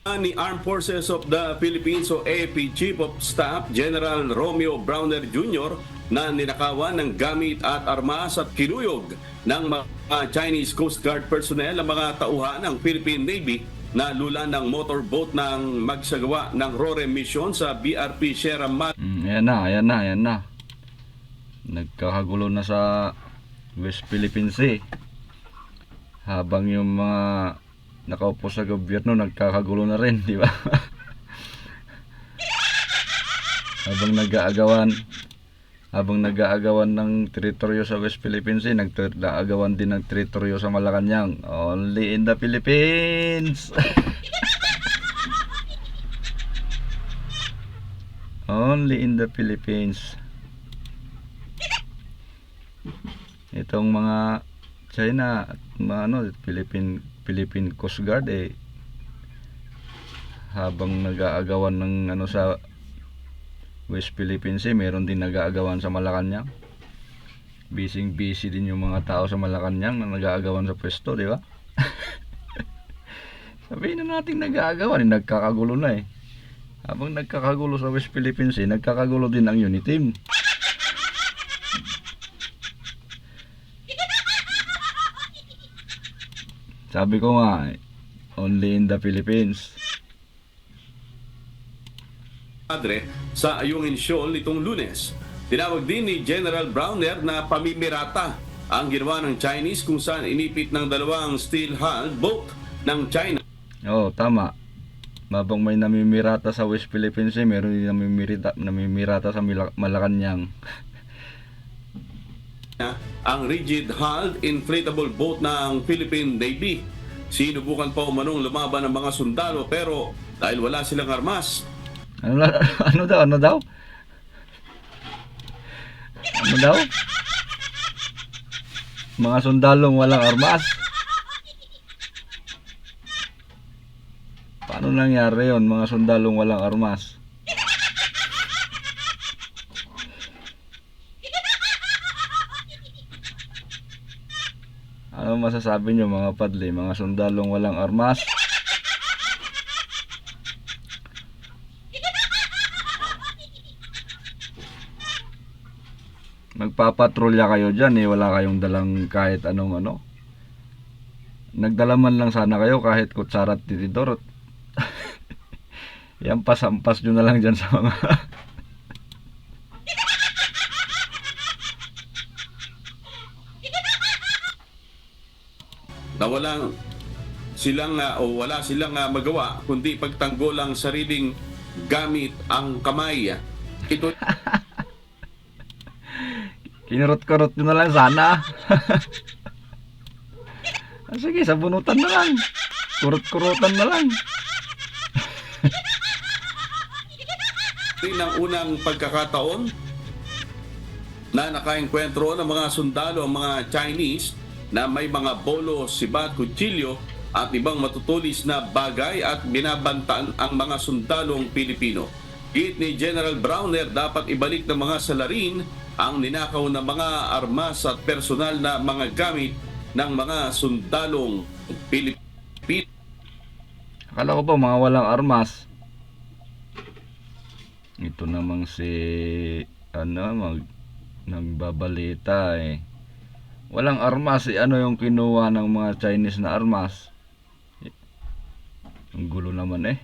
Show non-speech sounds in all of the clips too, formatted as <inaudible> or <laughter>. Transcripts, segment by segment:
ni Armed Forces of the Philippines o AFP Chief of Staff General Romeo Browner Jr. na ninakawan ng gamit at armas at kinuyog ng mga Chinese Coast Guard personnel ang mga tauhan ng Philippine Navy na lula ng motorboat ng magsagawa ng RORE mission sa BRP Sierra Madre Mm, ayan na, ayan na, ayan na. Nagkakagulo na sa West Philippine Sea. Habang yung mga nakaupo sa gobyerno nagkakagulo na rin, di ba? <laughs> habang nag-aagawan habang nag-aagawan ng teritoryo sa West Philippine Sea, nag-aagawan din ng teritoryo sa Malacanang. Only in the Philippines! <laughs> Only in the Philippines. <laughs> Itong mga China at mga ano, Philippine Philippine Coast Guard eh habang nag-aagawan ng ano sa West Philippine Sea, meron din nag-aagawan sa Malacanang. Busy busy din yung mga tao sa Malacanang na nag-aagawan sa pwesto, di ba? <laughs> Sabihin na natin nag-aagawan, eh, nagkakagulo na eh. Habang nagkakagulo sa West Philippine Sea, nagkakagulo din ang unit Sabi ko nga, eh, only in the Philippines. Madre sa Ayungin Shoal nitong lunes. Tinawag din ni General Browner na pamimirata ang ginawa ng Chinese kung saan inipit ng dalawang steel-hulled boat ng China Oo, tama. Mabang may namimirata sa West Philippine Sea, meron din namimirata, namimirata sa Malacanang. <laughs> ang rigid-hulled inflatable boat ng Philippine Navy. Sinubukan pa umanong lumaban ng mga sundalo pero dahil wala silang armas, Ano, <laughs> ano daw? Ano daw? Ano daw? Mga sundalong walang armas. Paano nangyari yon mga sundalong walang armas? Ano masasabi nyo mga padli, mga sundalong walang armas? Magpapatrolya kayo dyan eh, wala kayong dalang kahit anong ano. Nagdala man lang sana kayo kahit kutsara at tinidor. <laughs> Yan pasampas nyo na lang dyan sa mga <laughs> na walang silang ah, o wala silang ah, magawa kundi pagtanggol ang sariling gamit ang kamay. Ito <laughs> kinurot-kurot na lang sana. <laughs> Ah, Sige, sabunutan na lang. Kurot-kurutan na lang. <laughs> rin ang unang pagkakataon na nakaengkwentro ng mga sundalo ang mga Chinese na may mga bolo, sibat, kutsilyo at ibang matutulis na bagay at binabantaan ang mga sundalong Pilipino. Git ni General Browner dapat ibalik ng mga salarin ang ninakaw na mga armas at personal na mga gamit ng mga sundalong Pilipino. Akala ko ba mga walang armas? Ito namang si ano mag nagbabalita eh. Walang armas eh. Ano yung kinuha ng mga Chinese na armas? Ang gulo naman eh.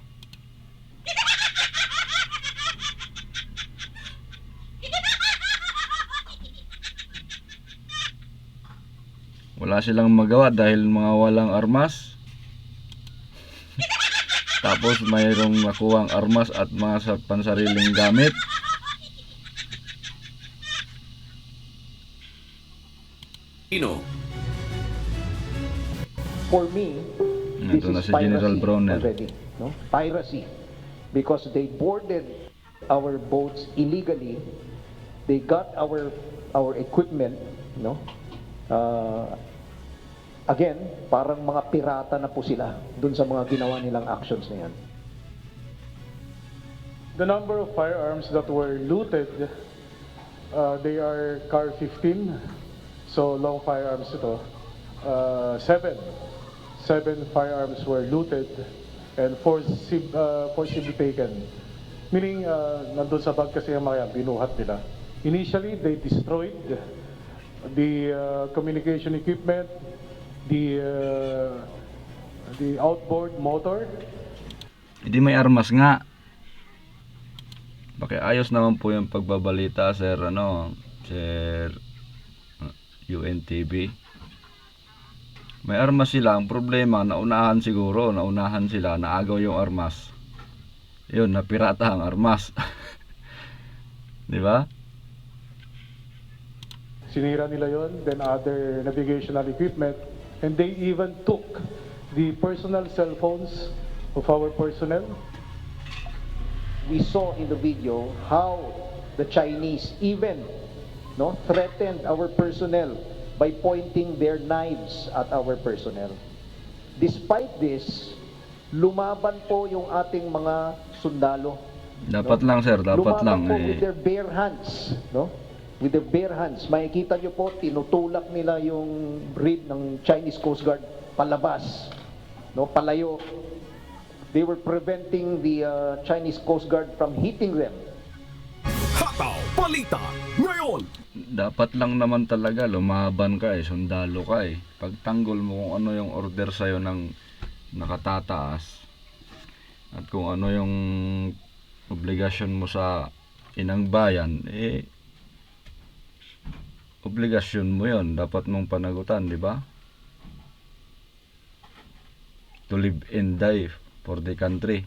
Wala silang magawa dahil mga walang armas. Tapos mayroong nakuhang armas at mga sa pansariling gamit. Pilipino. For me, this Ito na is si General piracy Browner. already. No? Piracy. Because they boarded our boats illegally. They got our our equipment, no? Uh, again, parang mga pirata na po sila dun sa mga ginawa nilang actions na yan. The number of firearms that were looted, uh, they are CAR 15, so long firearms ito. Uh, seven. Seven firearms were looted. and forcib- uh, forcibly taken. Meaning, uh, nandun sa bag kasi yung mga yan, binuhat nila. Initially, they destroyed the uh, communication equipment, the uh, the outboard motor, Hindi may armas nga. Bakit ayos naman po yung pagbabalita, sir, ano, sir, UNTV. May armas sila, ang problema, naunahan siguro, naunahan sila, naagaw yung armas. Yun, napirata ang armas. <laughs> Di ba? sinira nila yon, then other navigational equipment, and they even took the personal cell phones of our personnel. We saw in the video how the Chinese even no threatened our personnel by pointing their knives at our personnel. Despite this, lumaban po yung ating mga sundalo. Dapat lang, sir, dapat lumaban lang. po Eh. with their bare hands, no? With their bare hands. Makikita nyo po, tinutulak nila yung rib ng Chinese Coast Guard palabas, no? Palayo. They were preventing the uh, Chinese Coast Guard from hitting them. Hataw Balita ngayon. Dapat lang naman talaga lumaban ka eh, sundalo ka eh. Pagtanggol mo kung ano yung order sa'yo ng nakatataas at kung ano yung obligasyon mo sa inang bayan, eh obligasyon mo yon dapat mong panagutan, di ba? To live and die for the country.